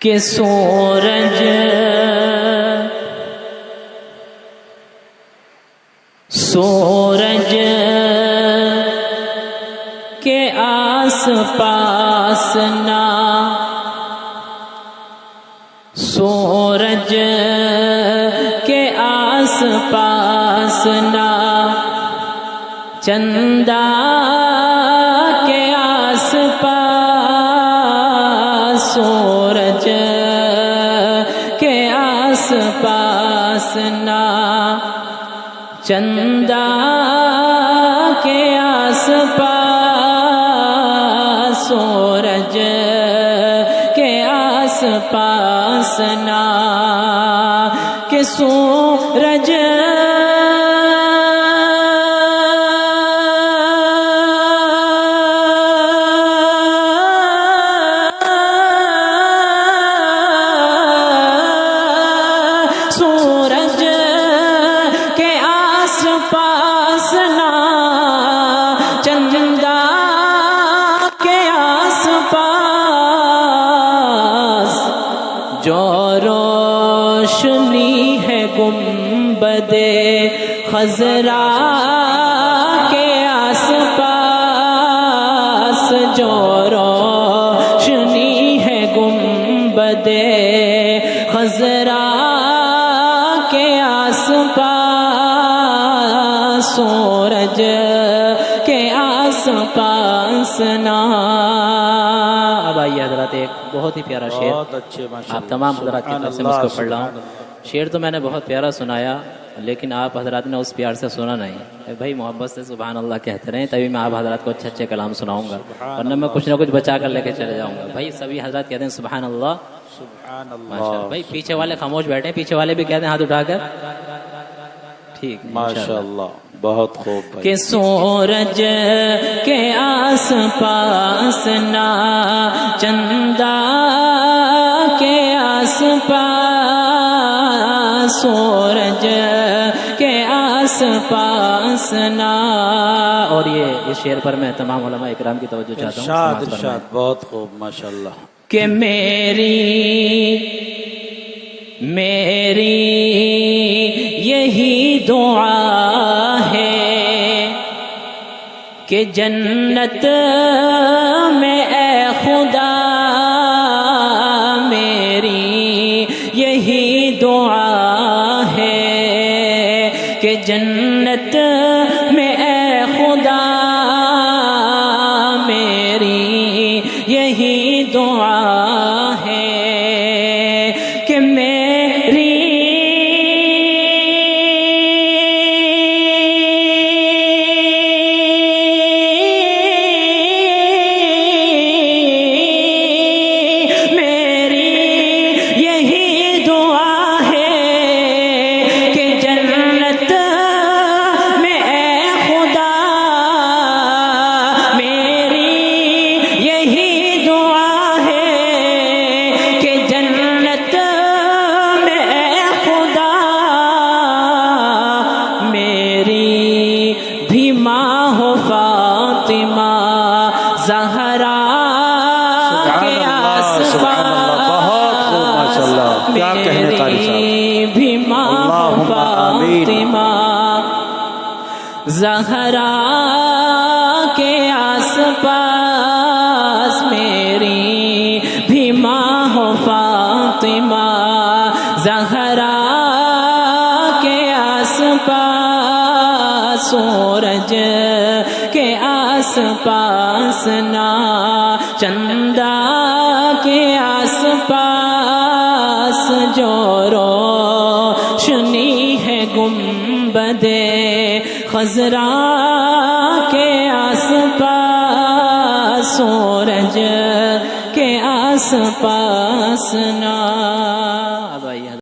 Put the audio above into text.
کہ سورج سورج کے آس پاس نہ سورج کے آس پاس نہ چندہ آسنا پاس چندہ کے آس پاس سورج کے آس پاسنا کہ سورج سورج پاس نہ چندہ کے آس پاس جو روشنی ہے گنبد خزرا سورج کے آس پاس نا۔ اب آئیے حضرات ایک بہت ہی پیارا شعر۔ بہت اچھے ماشاء آپ تمام حضرات کی طرف سے مجھ کو پڑھ رہا ہوں۔ شعر تو میں نے بہت پیارا سنایا لیکن آپ حضرات نے اس پیار سے سنا نہیں۔ بھائی محبت سے سبحان اللہ کہتے رہیں تبھی میں آپ حضرات کو اچھے اچھے کلام سناؤں گا۔ ورنہ میں کچھ نہ کچھ بچا کر لے کے چلے جاؤں گا۔ بھائی سبھی حضرات کہتے ہیں سبحان اللہ۔ سبحان اللہ۔ بھائی پیچھے والے خاموش بیٹھے ہیں پیچھے والے بھی کہتے ہیں ہاتھ اٹھا کر۔ ٹھیک ماشاء اللہ بہت خوب کہ سورج کے آس پاس نہ چندہ کے آس پاس سورج کے آس پاس نہ۔ اور یہ اس شعر پر میں تمام علماء اکرام کی توجہ چاہتا ہوں۔ ارشاد۔ ارشاد بہت خوب ماشاء اللہ کہ میری میری یہی دعا کہ جنت میں اے خدا میری یہی دعا ہے کہ جنت میں اے خدا میری یہی دعا کیا کہنے قاری صاحب۔ میری بھی ماں۔ فاطمہ زہرا کے آس پاس میری بھی ماں ہو فاطمہ زہرا سورج کے آس پاس نا، چندہ کے آس پاس جو روشنی ہے گنبد خزرا کے آس پاس، سورج کے آس پاس نا۔